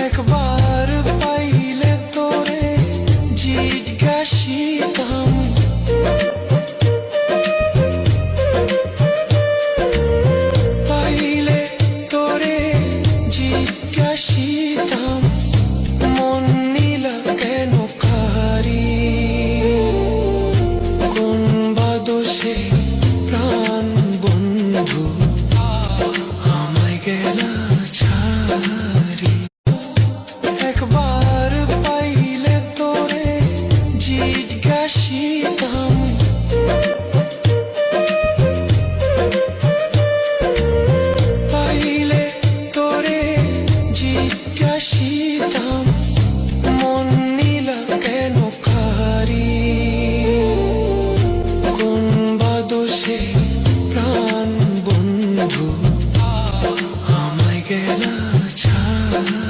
একবার পাইলে তোরে জিজ্ঞাসিতাম পাইলে তোরে জিজ্ঞাসিতাম আসিতাম মন নিল কেন খারি কোন বাদোষে প্রাণ বন্ধু আমায় গেল ছাড়া?